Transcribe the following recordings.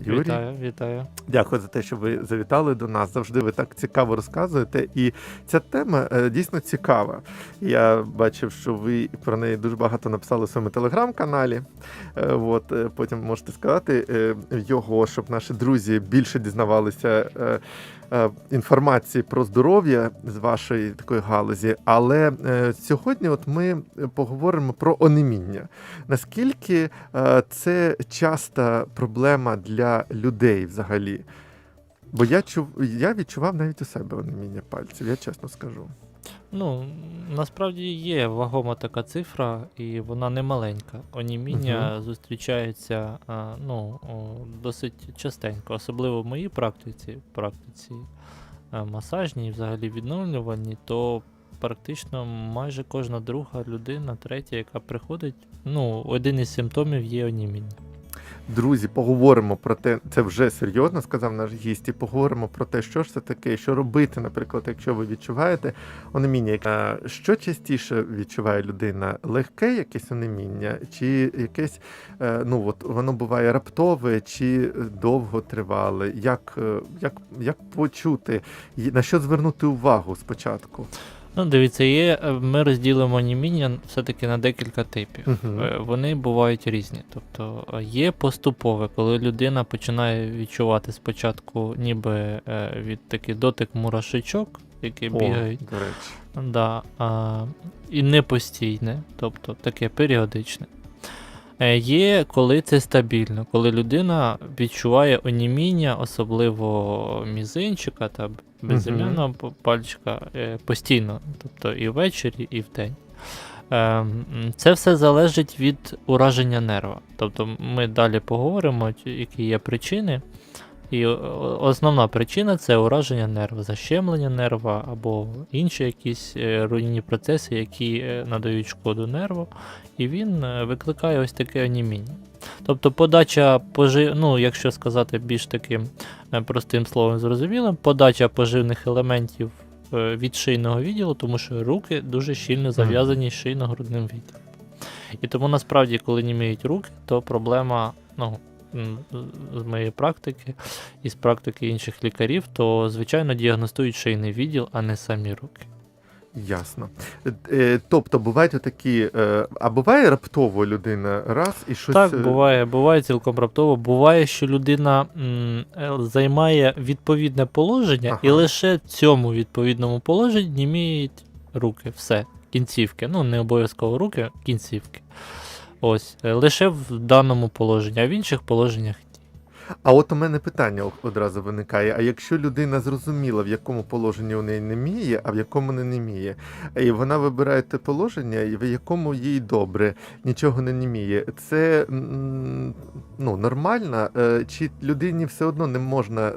Юрій. Вітаю, вітаю. Дякую за те, що ви завітали до нас. Завжди ви так цікаво розказуєте. І ця тема е, дійсно цікава. Я бачив, що ви про неї дуже багато написали в своєму телеграм-каналі. Е, От е, потім можете сказати його, щоб наші друзі більше дізнавалися. Е, Інформації про здоров'я з вашої такої галузі, але е, сьогодні, от ми поговоримо про онеміння. Наскільки е, це часта проблема для людей взагалі? Бо я чув, я відчував навіть у себе онеміння пальців, я чесно скажу. Ну, насправді є вагома така цифра, і вона не маленька. Оніміння зустрічається а, ну, досить частенько, особливо в моїй практиці, практиці масажній, взагалі відновлювальній, то практично майже кожна друга людина, третя, яка приходить, ну, один із симптомів є оніміння. Друзі, поговоримо про те, це вже серйозно сказав наш гість, і поговоримо про те, що ж це таке, що робити, наприклад, якщо ви відчуваєте онеміння. Е, Що частіше відчуває людина? Легке якесь онеміння, чи якесь, е, ну от воно буває раптове, чи довго тривале? Як, е, як, як почути, на що звернути увагу спочатку? Ну, дивіться, є, е, ми розділимо оніміння все-таки на декілька типів. Uh-huh. Вони бувають різні. Тобто е, є поступове, коли людина починає відчувати спочатку ніби від такий дотик мурашечок, які О, бігають, до речі. да, а, і не постійне, тобто таке періодичне. Е, Є, коли це стабільно, коли людина відчуває оніміння, особливо мізинчика та безім'яного п- пальчика е, постійно, тобто і ввечері, і вдень. Ем, Це все залежить від ураження нерва. Тобто ми далі поговоримо, які є причини. І о- основна причина це ураження нерва, защемлення нерва або інші якісь е, руйнівні процеси, які е, надають шкоду нерву, і він е, викликає ось таке оніміння. Тобто подача пожи... ну, якщо сказати більш таким е, простим словом зрозумілим, подача поживних елементів е, від шийного відділу, тому що руки дуже щільно зав'язані з шийно-грудним відділом. І тому насправді, коли німіють руки, то проблема, ну, з моєї практики і з практики інших лікарів, то звичайно діагностують шийний відділ, а не самі руки. Ясно. Е, Тобто бувають отакі, е, а буває раптово людина раз і щось. Так, е, буває, буває цілком раптово. Буває, що людина м, займає відповідне положення, Ага. і лише в цьому відповідному положенні німіють руки, все, кінцівки. Ну, не обов'язково руки, кінцівки. Ось, е, лише в даному положенні, а в інших положеннях. А от у мене питання одразу виникає: а якщо людина зрозуміла, в якому положенні у неї неміє, а в якому не неміє, і вона вибирає те положення, в якому їй добре, нічого не неміє, це ну, нормально? Е, Чи людині все одно не можна е,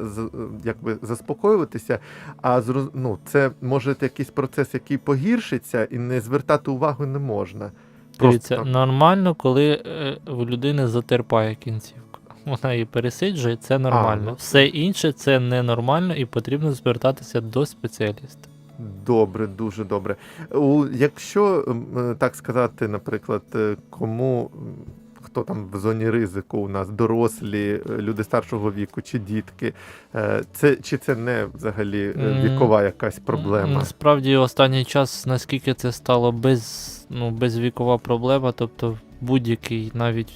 якби заспокоюватися, а ну, це може якийсь процес, який погіршиться, і не звертати увагу не можна. Дивіться, нормально, коли е, в людини затерпає кінцівку. Вона її пересиджує, це нормально. ну. Все інше це ненормально і потрібно звертатися до спеціаліста. Добре, дуже добре. Якщо е, так сказати, наприклад, е, кому хто там в зоні ризику у нас дорослі, е, люди старшого віку чи дітки, е, це чи це не взагалі е, вікова якась проблема? Насправді, останній час, наскільки це стало без, ну, безвікова проблема, тобто будь-який, навіть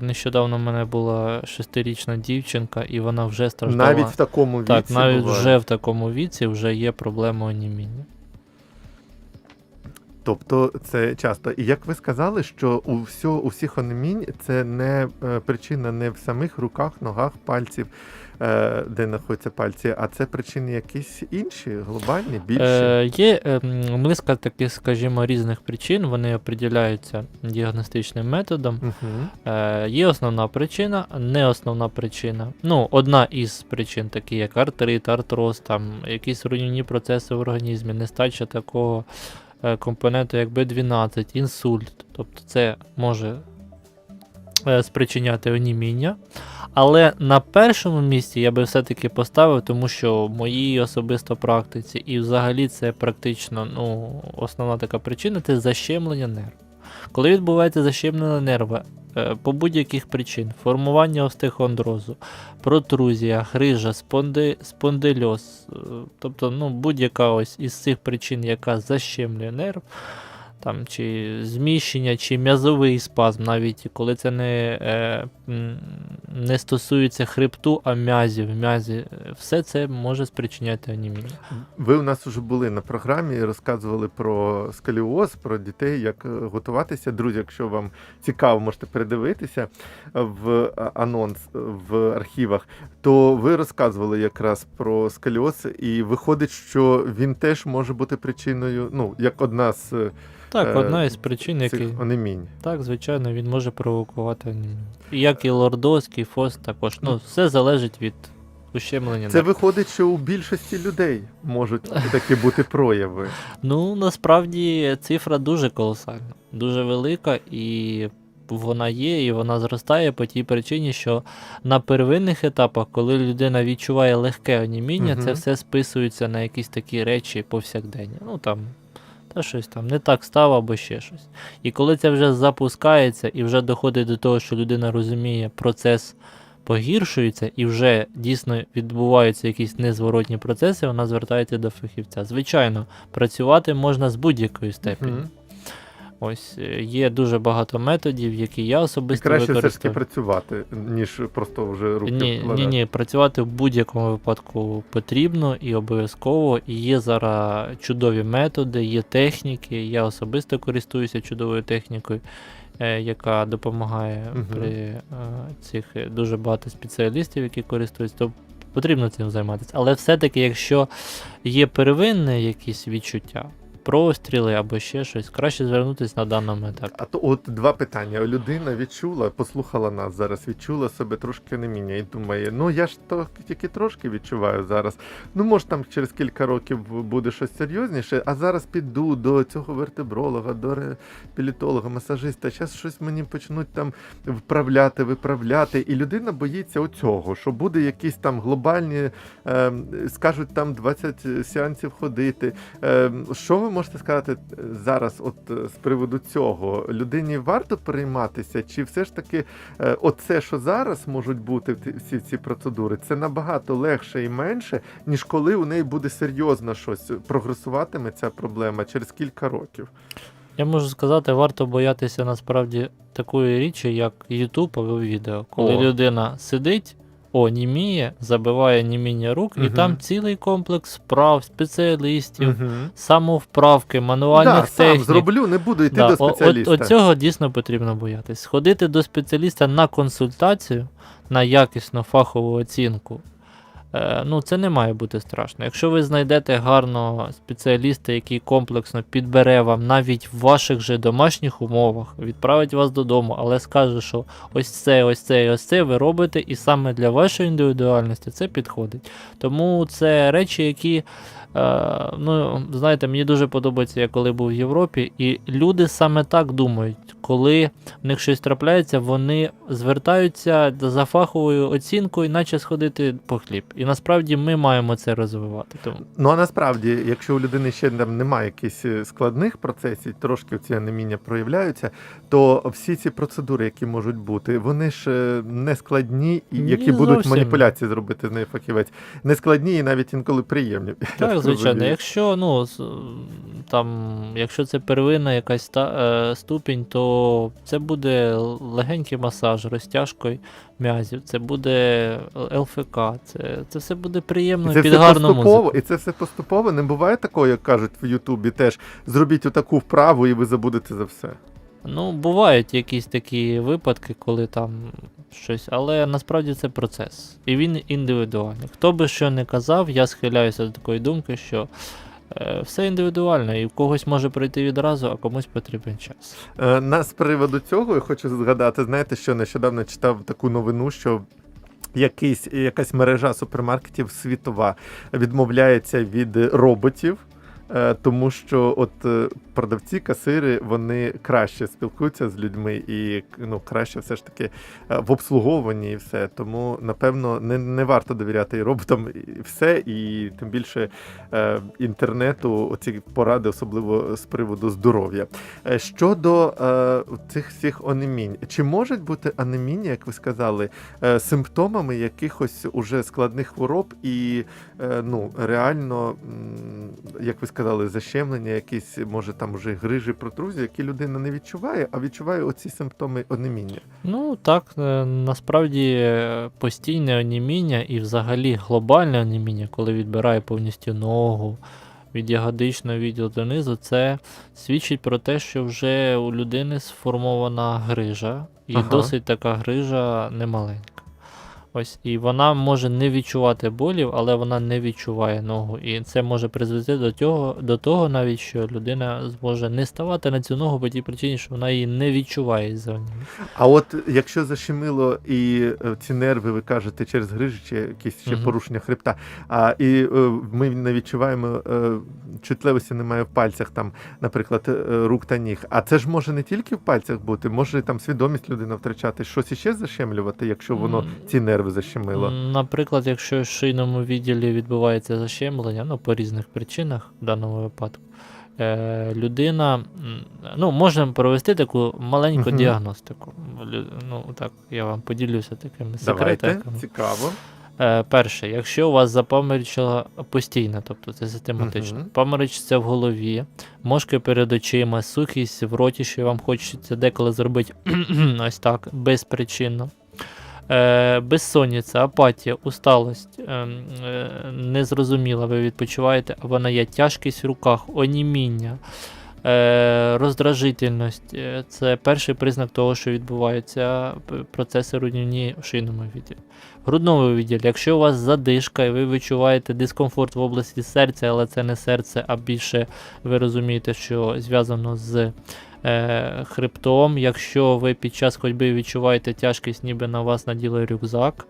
нещодавно в мене була шестирічна дівчинка, і вона вже страждала. Навіть в такому віці так, навіть буває. вже в такому віці вже є проблема оніміння. Тобто це часто. І як ви сказали, що у всьо, у всіх анемінь це не е, причина не в самих руках, ногах, пальців, е, де знаходяться пальці, а це причини якісь інші, глобальні, більші. Е, є е, м, низка таких, скажімо, різних причин, вони определяються діагностичним методом. Угу. Е, є основна причина, не основна причина. Ну, одна із причин, такі як артрит, артроз, там якісь руйнівні процеси в організмі, нестача такого компоненту, як B12, інсульт. Тобто це може е, спричиняти оніміння. Але на першому місці я би все-таки поставив, тому що в моїй особисто практиці, і взагалі це практично ну, основна така причина це защемлення нерву. Коли відбувається защемлення нерва е, по будь-яких причин, формування остеохондрозу, протрузія, грижа, спонди, спондильоз, е, тобто ну, будь-яка ось із цих причин, яка защемлює нерв, там, чи зміщення, чи м'язовий спазм, навіть коли це не, е, не стосується хребту, а м'язів, м'язі, е, все це може спричиняти анемію. Ви у нас вже були на програмі, і розказували про сколіоз, про дітей, як е, готуватися. Друзі, якщо вам цікаво, можете передивитися в е, анонс в архівах. То ви розказували якраз про сколіоз, і виходить, що він теж може бути причиною, ну як одна з Так, Е, одна із причин, які. онемінь. Так, звичайно, він може провокувати анемію. І Як і лордоз, кіфоз також. Ну, все залежить від ущемлення. Це виходить, що у більшості людей можуть такі бути прояви. Ну, насправді цифра дуже колосальна, дуже велика, і вона є, і вона зростає по тій причині, що на первинних етапах, коли людина відчуває легке оніміння, Мгм. це все списується на якісь такі речі повсякденні. Ну там. Та щось там не так став або ще щось. І коли це вже запускається і вже доходить до того, що людина розуміє, процес погіршується і вже дійсно відбуваються якісь незворотні процеси, вона звертається до фахівця. Звичайно, працювати можна з будь-якою степені. Мгм. Ось е, є дуже багато методів, які я особисто краще все ж таки працювати, ніж просто вже руки Ні, ні, ні, працювати в будь-якому випадку потрібно і обов'язково. І є зараз чудові методи, є техніки. Я особисто користуюся чудовою технікою, е, яка допомагає Мгм. при е, цих дуже багато спеціалістів, які користуються. То потрібно цим займатися. Але все-таки, якщо є первинне якісь відчуття, простріли або ще щось, краще звернутися на даному етапі. А то от два питання. Людина відчула, послухала нас зараз, відчула себе трошки онеміння і думає, ну я ж то тільки трошки відчуваю зараз. Ну, може, там через кілька років буде щось серйозніше, а зараз піду до цього вертебролога, до реабілітолога, масажиста. Зараз щось мені почнуть там вправляти, виправляти. І людина боїться оцього, що буде якісь там глобальні, е, скажуть там 20 сеансів ходити. Е, що ви можете сказати е, зараз, от е, з приводу цього? Людині варто перейматися, чи все ж таки е, оце, що зараз можуть бути всі ці процедури, це набагато легше і менше, ніж коли у неї буде серйозно щось прогресуватиме ця проблема через кілька років. Я можу сказати, варто боятися насправді такої річі, як YouTube або відео. Коли О. людина сидить, о, німіє, забиває німіння рук, і там цілий комплекс справ, спеціалістів, Угу. самовправки, мануальних Да, сам зроблю, не буду йти Да, до от, спеціаліста. от цього дійсно потрібно боятись. Сходити до спеціаліста на консультацію, на якісну фахову оцінку. Е, ну, це не має бути страшно. Якщо ви знайдете гарного спеціаліста, який комплексно підбере вам навіть в ваших же домашніх умовах, відправить вас додому, але скаже, що ось це, ось це ось це ви робите, і саме для вашої індивідуальності це підходить. Тому це речі, які. Е, ну, знаєте, мені дуже подобається, я коли був в Європі, і люди саме так думають, коли в них щось трапляється, вони звертаються за фаховою оцінкою, наче сходити по хліб. І насправді ми маємо це розвивати. Тому Ну а насправді, якщо у людини ще там немає якихось е, складних процесів, трошки ці анеміння проявляються, то всі ці процедури, які можуть бути, вони ж е, не складні, і Ні, які будуть маніпуляції зробити з нею фахівець. Не складні і навіть інколи приємні. Я так, звичайно, якщо ну там, якщо це первинна якась та, е, ступінь, то це буде легенький масаж розтяжкою м'язів, це буде ЛФК, це, це все буде приємно І це під все гарну музику. і це все поступово. Не буває такого, як кажуть в Ютубі теж. Зробіть отаку вправу, і ви забудете за все. Ну, бувають якісь такі випадки, коли там щось, але насправді це процес. І він індивідуальний. Хто би що не казав, я схиляюся до такої думки, що е, все індивідуально, і в когось може пройти відразу, а комусь потрібен час. Е, На з приводу цього я хочу згадати, знаєте, що нещодавно читав таку новину, що. Якийсь, якась мережа супермаркетів світова відмовляється від роботів Тому що от е, продавці, касири, вони краще спілкуються з людьми і ну, краще все ж таки е, в обслуговуванні і все. Тому, напевно, не, не варто довіряти роботам і все, і тим більше е, інтернету, оці поради, особливо з приводу здоров'я. Е, Щодо е, цих всіх анемінь, чи можуть бути анеміння, як ви сказали, е, симптомами якихось уже складних хвороб і е, ну, реально, як ви сказали, защемлення, якісь, може там уже грижі, протрузії, які людина не відчуває, а відчуває оці симптоми анеміння. Ну так, е, насправді е, постійне оніміння і взагалі глобальне оніміння, коли відбирає повністю ногу від ягодичного відділу донизу, це свідчить про те, що вже у людини сформована грижа, і Ага. досить така грижа немаленька. Ось, і вона може не відчувати болів, але вона не відчуває ногу. І це може призвести до того, до того навіть, що людина зможе не ставати на цю ногу по тій причині, що вона її не відчуває оніміння. А от якщо защемило і е, ці нерви, ви кажете, через грижі чи якісь ще Мгм. порушення хребта, а і е, ми не відчуваємо е, чутливості немає в пальцях, там, наприклад, е, рук та ніг. А це ж може не тільки в пальцях бути, може там свідомість людина втрачати, щось іще защемлювати, якщо воно ці нерви защемило. Наприклад, якщо в шийному відділі відбувається защемлення, ну по різних причинах в даному випадку, е, людина, ну, можемо провести таку маленьку Мгм. діагностику. Ну, так, я вам поділюся такими Давайте, цікаво. Е, перше, якщо у вас запаморочила постійно, тобто це систематично, Мгм. паморочиться в голові, мошки перед очима, сухість в роті, що вам хочеться деколи зробити ось так, безпричинно. Е, безсонниця, апатія, усталость, е, е, незрозуміла, ви відпочиваєте, а вона є тяжкість в руках, оніміння, роздражительність. Е, Це перший признак того, що відбуваються процеси руйнівні в шийному відділі. Грудному відділі, якщо у вас задишка і ви відчуваєте дискомфорт в області серця, але це не серце, а більше ви розумієте, що зв'язано з е, хребтом. Якщо ви під час ходьби відчуваєте тяжкість, ніби на вас наділи рюкзак.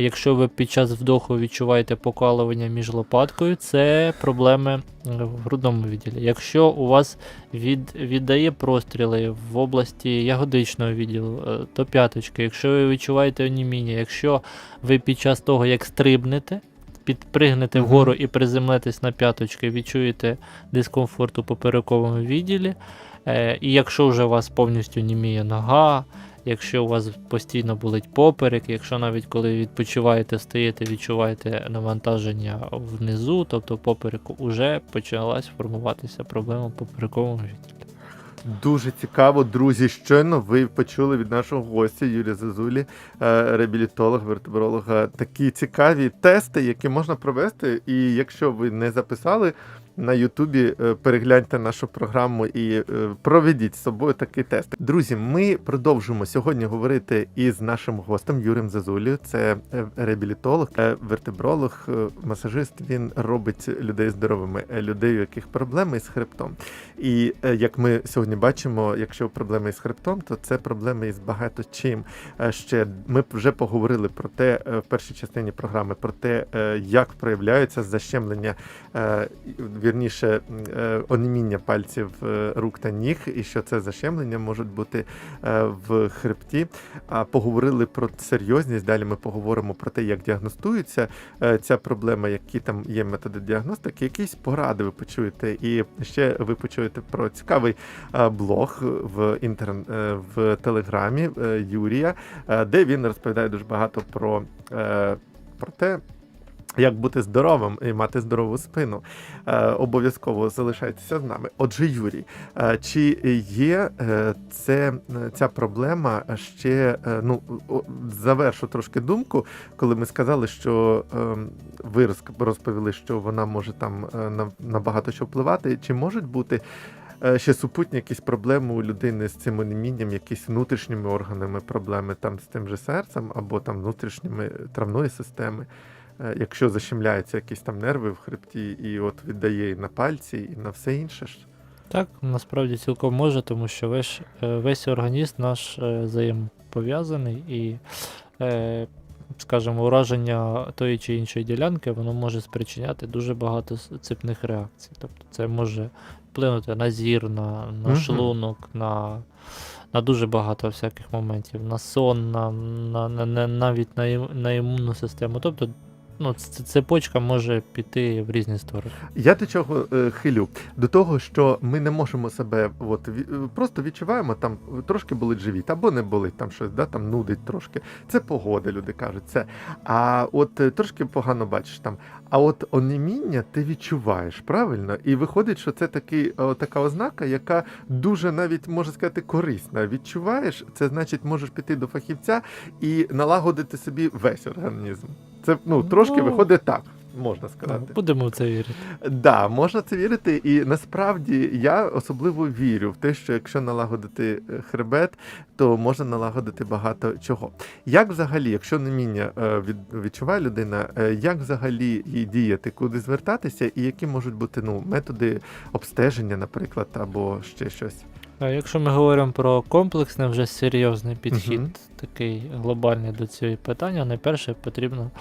Якщо ви під час вдоху відчуваєте покалування між лопаткою, це проблеми е, в грудному відділі. Якщо у вас від, віддає простріли в області ягодичного відділу, е, то п'яточки. Якщо ви відчуваєте оніміння, якщо ви під час того, як стрибнете, підпригнете вгору і приземлитесь на п'яточки, відчуєте дискомфорт у поперековому відділі. Е, і якщо вже у вас повністю німіє нога, якщо у вас постійно болить поперек, якщо навіть коли відпочиваєте, встаєте, відчуваєте навантаження внизу, тобто попереку, вже почалась формуватися проблема поперековому відділі. Дуже цікаво, друзі. Щойно ви почули від нашого гостя Юрія Зазулі, е, реабілітолог, вертебролог, е, такі цікаві тести, які можна провести. І якщо ви не записали на Ютубі, е, перегляньте нашу програму і е, проведіть з собою такий тест. Друзі, ми продовжуємо сьогодні говорити із нашим гостем Юрієм Зазулі. Це е, реабілітолог, вертебролог, масажист. Він робить людей здоровими, людей, у яких проблеми із хребтом. І як ми сьогодні бачимо, якщо проблеми із хребтом, то це проблеми із багато чим. Ще ми вже поговорили про те в першій частині програми, про те, як проявляються защемлення, е, вірніше, е, оніміння пальців е, рук та ніг, і що це защемлення можуть бути е, в хребті. А поговорили про серйозність. Далі ми поговоримо про те, як діагностується ця проблема, які там є методи діагностики, якісь поради ви почуєте. І ще ви почуєте про цікавий блог в інтерн... е, в телеграмі Юрія, де він розповідає дуже багато про, про те. Як бути здоровим і мати здорову спину, е, обов'язково залишайтеся з нами. Отже, Юрій, е, чи є е, це, е, ця проблема ще е, ну завершу трошки думку, коли ми сказали, що е, ви розповіли, що вона може там е, на, на багато що впливати. Чи можуть бути е, ще супутні якісь проблеми у людини з цим онімінням, якісь внутрішніми органами проблеми там з тим же серцем або там внутрішніми травної системи? Е, Якщо защемляються якісь там нерви в хребті, і от віддає і на пальці, і на все інше ж. Так, насправді цілком може, тому що весь, весь організм наш е, взаємопов'язаний і е, скажімо, ураження тої чи іншої ділянки, воно може спричиняти дуже багато цепних реакцій. Тобто це може вплинути на зір, на, на шлунок, на, на дуже багато всяких моментів, на сон, на, на, на, на навіть на, на імунну систему. Тобто, ну, цепочка може піти в різні сторони. Я до чого е, хилю? До того, що ми не можемо себе, от е, просто відчуваємо, там трошки болить живіт, або не болить там щось, да, там нудить трошки. Це погода, люди кажуть. Це. А от е, трошки погано бачиш там. А от оніміння ти відчуваєш правильно, і виходить, що це такий, о, така ознака, яка дуже навіть можна сказати корисна. Відчуваєш, це значить, можеш піти до фахівця і налагодити собі весь організм. Це ну трошки Ну, виходить так, можна Ну, сказати. Будемо в це вірити. Да, можна це вірити, і насправді я особливо вірю в те, що якщо налагодити е, хребет, то можна налагодити багато чого. Як взагалі, якщо неміння е, від, відчуває людина, е, як взагалі їй діяти, куди звертатися, і які можуть бути ну, методи обстеження, наприклад, або ще щось? А якщо ми говоримо про комплексний, вже серйозний підхід, Мгм. такий глобальний до цього питання, найперше потрібно е,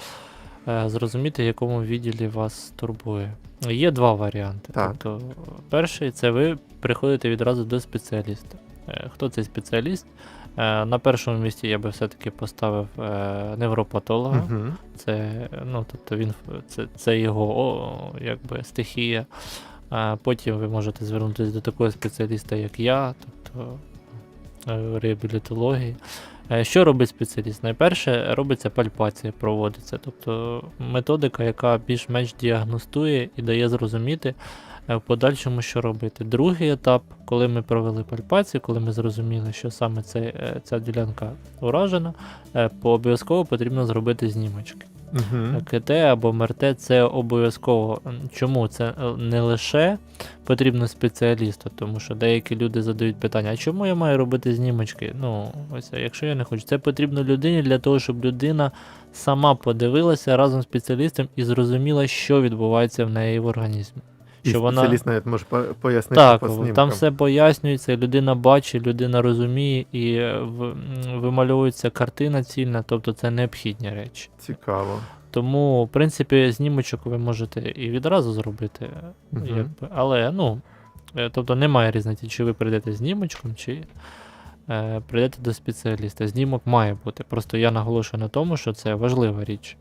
зрозуміти, в якому відділі вас турбує. Є два варіанти. Так. Тобто, перший це ви приходите відразу до спеціаліста. Е, Хто цей спеціаліст? Е, На першому місці я би все-таки поставив е, невропатолога. Угу. Це, ну, тобто він, це, це його о, якби, стихія. Потім ви можете звернутися до такого спеціаліста, як я, тобто е, реабілітології. Е, Що робить спеціаліст? Найперше робиться пальпація, проводиться, тобто методика, яка більш-менш діагностує і дає зрозуміти е, в подальшому, що робити. Другий етап, коли ми провели пальпацію, коли ми зрозуміли, що саме це, е, ця ділянка уражена, обов'язково потрібно зробити знімочки. Угу. КТ або МРТ це обов'язково. Чому це е, не лише потрібно спеціалісту, тому що деякі люди задають питання, а чому я маю робити знімочки? Ну, ось якщо я не хочу, це потрібно людині для того, щоб людина сама подивилася разом з спеціалістом і зрозуміла, що відбувається в неї в організмі. І Що вона спеціаліст навіть може пояснити так, по снімкам. там все пояснюється, людина бачить, людина розуміє і е, в- вимальовується картина цільна, тобто це необхідні речі. Цікаво. Тому, в принципі, знімочок ви можете і відразу зробити, угу. якби, але ну, е, тобто немає різниці, чи ви прийдете знімочком, чи е, прийдете до спеціаліста. Знімок має бути. Просто я наголошую на тому, що це важлива річ.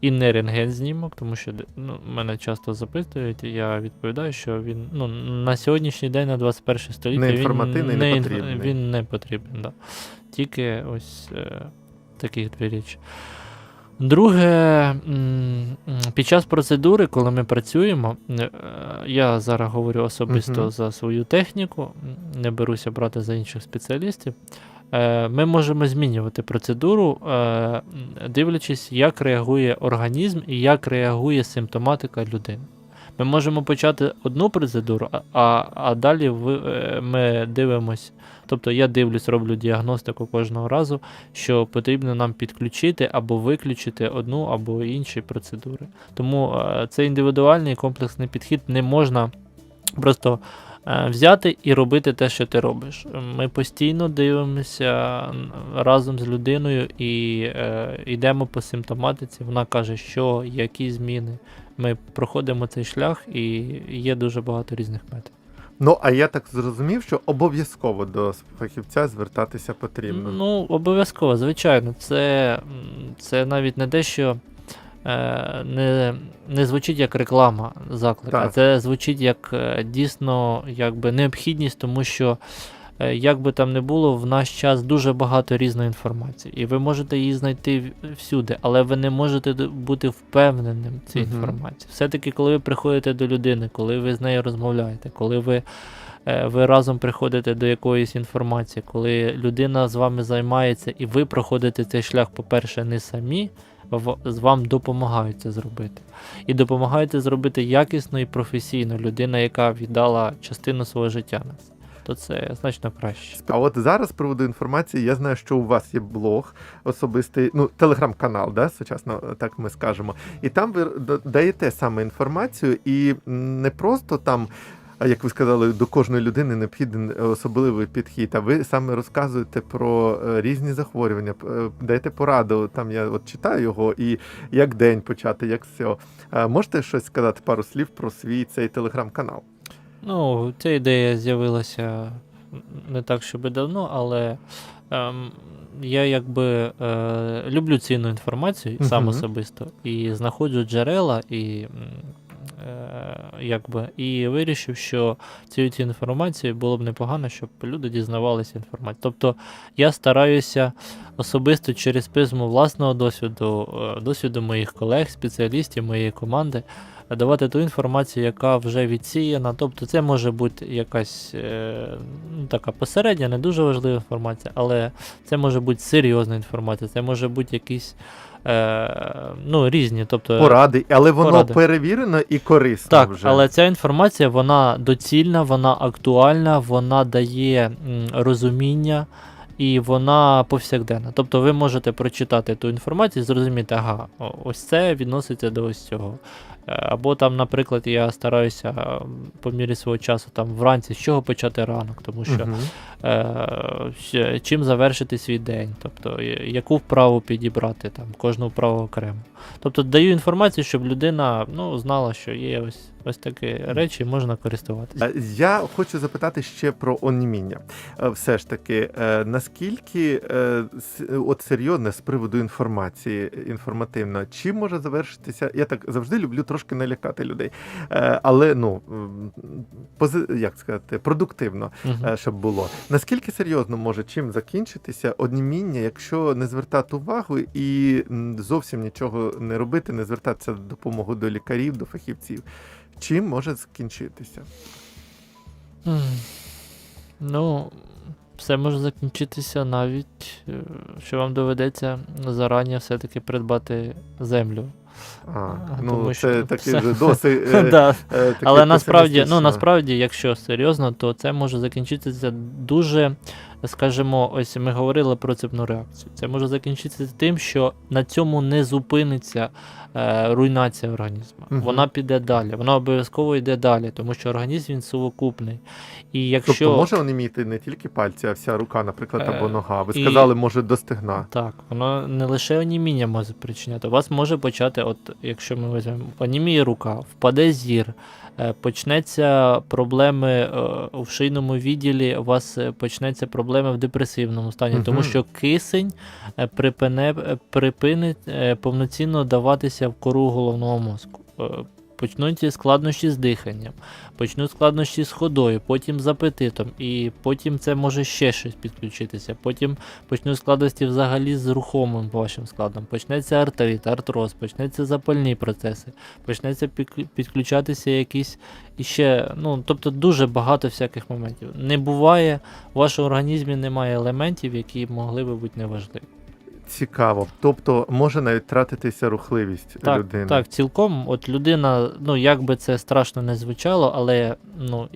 І не рентген-знімок, тому що ну, мене часто запитують, і я відповідаю, що він ну, на сьогоднішній день, на 21 століття, Не він не, не потрібний. Він не потрібен, да. Тільки ось е, таких дві речі. Друге, під час процедури, коли ми працюємо, е, я зараз говорю особисто Мгм. за свою техніку, не беруся брати за інших спеціалістів. е, Ми можемо змінювати процедуру, е, дивлячись, як реагує організм і як реагує симптоматика людини. Ми можемо почати одну процедуру, а, а, далі ви, е, ми дивимось. Тобто я дивлюсь, роблю діагностику кожного разу, що потрібно нам підключити або виключити одну або інші процедури. Тому е, це індивідуальний комплексний підхід не можна просто е, взяти і робити те, що ти робиш. Ми постійно дивимося разом з людиною і е, йдемо по симптоматиці. Вона каже, що, які зміни. Ми проходимо цей шлях, і є дуже багато різних методів. Ну, а я так зрозумів, що обов'язково до фахівця звертатися потрібно. Ну, обов'язково, звичайно. Це, це навіть не дещо е, не, не звучить як реклама заклик, а це звучить як е, дійсно якби необхідність, тому що. Е, Як би там не було, в наш час дуже багато різної інформації, і ви можете її знайти всюди, але ви не можете бути впевненим в цій Мгм. інформації. Все-таки, коли ви приходите до людини, коли ви з нею розмовляєте, коли ви е, ви разом приходите до якоїсь інформації, коли людина з вами займається і ви проходите цей шлях, по-перше, не самі, з вам допомагають це зробити. І допомагають це зробити якісно і професійно. Людина, яка віддала частину свого життя на це. То це значно краще. А от зараз з приводу інформації, я знаю, що у вас є блог особистий, ну, телеграм-канал, да, сучасно е, так ми скажемо. І там ви даєте саме інформацію, і не просто там. а як ви сказали, до кожної людини необхідний особливий підхід. А ви саме розказуєте про е, різні захворювання, е, даєте пораду. Там я от читаю його, і як день почати, як все. Можете щось сказати, пару слів про свій цей телеграм-канал? Ну, ця ідея з'явилася не так, щоб і давно, але ем, я якби е, люблю цінну інформацію сам особисто і знаходжу джерела і. е, Якби, і вирішив, що цією цією інформацією було б непогано, щоб люди дізнавалися інформацію. Тобто я стараюся особисто через призму власного досвіду, е, досвіду моїх колег, спеціалістів, моєї команди, давати ту інформацію, яка вже відсіяна. Тобто це може бути якась е, ну, така посередня, не дуже важлива інформація, але це може бути серйозна інформація, це може бути якісь е, ну, різні. Тобто, Поради, але воно Поради. перевірено і корисно так, вже. але ця інформація вона доцільна, вона актуальна, вона дає м, розуміння. І вона повсякденна. Тобто ви можете прочитати ту інформацію і зрозуміти, ага, ось це відноситься до ось цього. Або там, наприклад, я стараюся е, по мірі свого часу там вранці з чого почати ранок, тому що Мгм. е, чим завершити свій день, тобто яку вправу підібрати, там, кожну вправу окремо. Тобто даю інформацію, щоб людина ну, знала, що є ось, ось такі речі, можна користуватися. Е, Я хочу запитати ще про оніміння. Е, Все ж таки, наскільки от серйозно з приводу інформації інформативно, чим може завершитися? Я так завжди люблю трошки налякати людей, Е, але ну пози- як сказати, продуктивно, е, щоб було. Наскільки серйозно може чим закінчитися оніміння, якщо не звертати увагу і зовсім нічого не робити, не звертатися допомогу до лікарів, до фахівців? Чим може скінчитися? М, Ну, все може закінчитися навіть, е, що вам доведеться зарані все-таки придбати землю. А, ну тому це що все- вже досить. е, Да. е, Але насправді, ну насправді, якщо серйозно, то це може закінчитися дуже, скажімо, ось ми говорили про цепну реакцію. Це може закінчитися тим, що на цьому не зупиниться е, руйнація організму. Мгм. Вона піде далі, вона обов'язково йде далі, тому що організм він совокупний. І якщо Тобто може оніміти не тільки пальці, а вся рука, наприклад, або Е, нога. Ви і- сказали, може до стегна. Так, воно не лише оніміння може причиняти. У вас може почати, от якщо ми візьмемо оніміє рука, впаде зір, почнеться проблеми в шийному відділі, у вас е, почнеться проблеми в депресивному стані, тому що кисень е, припине, е, припинить е, повноцінно даватися в кору головного мозку. Е, Почнуть складнощі з диханням, почнуть складнощі з ходою, потім з апетитом, і потім це може ще щось підключитися. Потім почнуть складності взагалі з рухомим вашим складом. Почнеться артрит, артроз, почнеться запальні процеси, почнеться підключатися якісь іще, ну тобто дуже багато всяких моментів. Не буває, в вашому організмі немає елементів, які могли би бути неважливі. Цікаво. Тобто може навіть тратитися рухливість Так, людини. так, цілком. От людина, ну як би це страшно не звучало, але ну,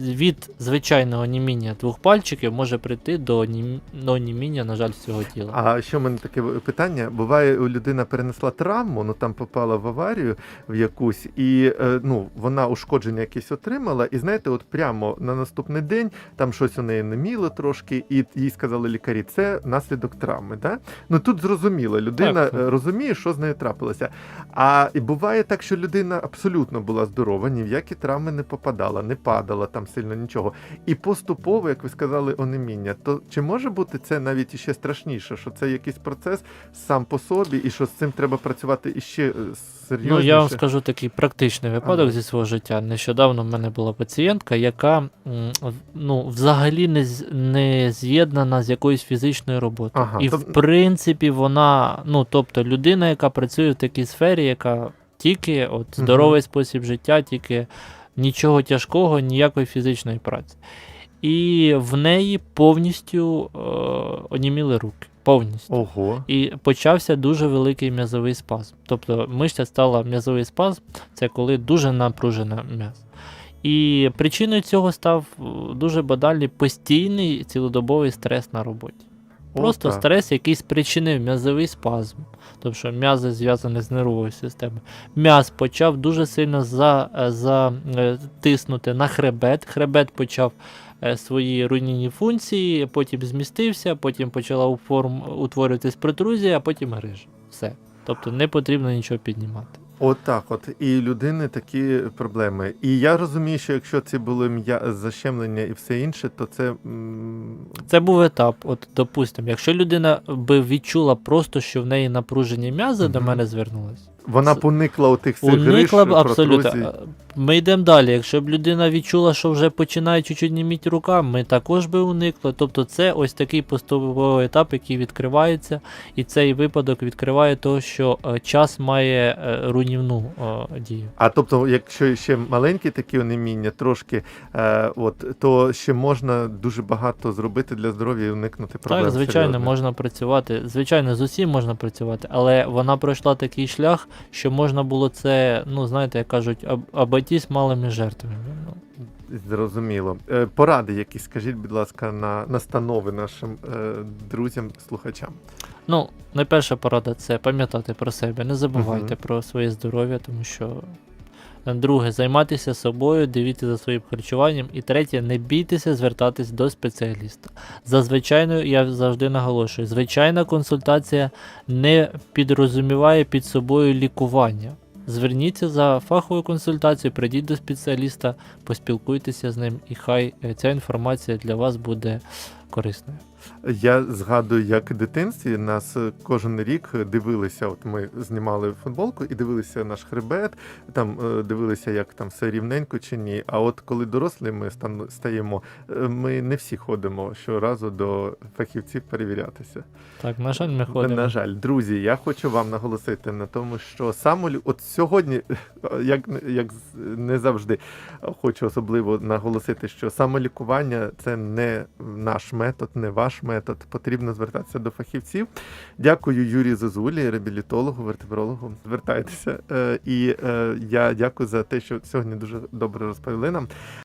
від звичайного німіння двох пальчиків може прийти до, нім... до німіння, на жаль, всього тіла. А ще в мене таке питання: буває, у людина перенесла травму, ну там попала в аварію в якусь, і е, ну вона ушкодження якесь отримала, і знаєте, от прямо на наступний день там щось у неї неміло трошки, і їй сказали лікарі, це наслідок травми. Да? Ну тут зрозуміло, людина Так. е, розуміє, що з нею трапилося. А і буває так, що людина абсолютно була здорова, ні в які травми не попадала, не падала там сильно нічого. І поступово, як ви сказали, онеміння, то чи може бути це навіть іще страшніше, що це якийсь процес сам по собі, і що з цим треба працювати іще серйозніше? Ну, я вам скажу такий практичний випадок Ага. зі свого життя. Nещодавно в мене була пацієнтка, яка ну, взагалі не, з- не з'єднана з якоюсь фізичною роботою. Ага, І то- в принципі вона, ну тобто людина, яка працює в такій сфері, яка тільки от, здоровий спосіб життя, тільки нічого тяжкого, ніякої фізичної праці. І в неї повністю е, оніміли руки. Повністю. Ого. І почався дуже великий м'язовий спазм. Тобто мишця стала м'язовий спазм, це коли дуже напружена м'яз. І причиною цього став е, дуже банальний постійний цілодобовий стрес на роботі. Просто О, стрес, який спричинив м'язовий спазм. Тобто що м'язи зв'язані з нервовою системою. М'яз почав дуже сильно за, е, затиснути на хребет. Хребет почав е, свої руйнівні функції, потім змістився, потім почала утворюватись протрузія, а потім грижа. Все. Тобто не потрібно нічого піднімати. От так, от і людини такі проблеми. І я розумію, що якщо це були м'я защемлення і все інше, то це Це був етап. От, допустимо, якщо людина би відчула просто, що в неї напружені м'язи, до мене звернулась. Вона поникла у тих всіх Уникла б абсолютно. протрузій. Ми йдемо далі. Якщо б людина відчула, що вже починає чуть-чуть німіти рука, ми також би уникли. Тобто це ось такий поступовий етап, який відкривається, і цей випадок відкриває того, що е, час має е, руйнівну е, дію. А тобто, якщо ще маленькі такі онеміння, трошки, е, от, то ще можна дуже багато зробити для здоров'я і уникнути проблем. Так, звичайно, серйозних. можна працювати. Звичайно, з усім можна працювати, але вона пройшла такий шлях, що можна було це, ну знаєте, як кажуть, обойтись малими жертвами. Ну, Зрозуміло. Е, Поради якісь, скажіть, будь ласка, на настанови нашим е, друзям, слухачам. Ну, найперша порада це пам'ятати про себе, не забувайте Мгм. про своє здоров'я, тому що. Друге, займатися собою, дивіться за своїм харчуванням. І третє, не бійтеся звертатись до спеціаліста. За звичайною, я завжди наголошую, звичайна консультація не підрозуміває під собою лікування. Зверніться за фаховою консультацією, прийдіть до спеціаліста, поспілкуйтеся з ним, і хай е, ця інформація для вас буде корисною. Я згадую, як в дитинстві нас кожен рік дивилися. От ми знімали футболку і дивилися наш хребет, там е, дивилися, як там все рівненько чи ні. А от коли дорослі ми стаємо, е, ми не всі ходимо щоразу до фахівців перевірятися. Так, на жаль, ми ходимо. На жаль, друзі, я хочу вам наголосити на тому, що самолю... от сьогодні, як, як не завжди, хочу особливо наголосити, що самолікування це не наш метод, не ваш метод. Потрібно звертатися до фахівців. Дякую Юрію Зозулі, реабілітологу, вертебрологу. Звертайтеся. Е, І е, я дякую за те, що сьогодні дуже добре розповіли нам.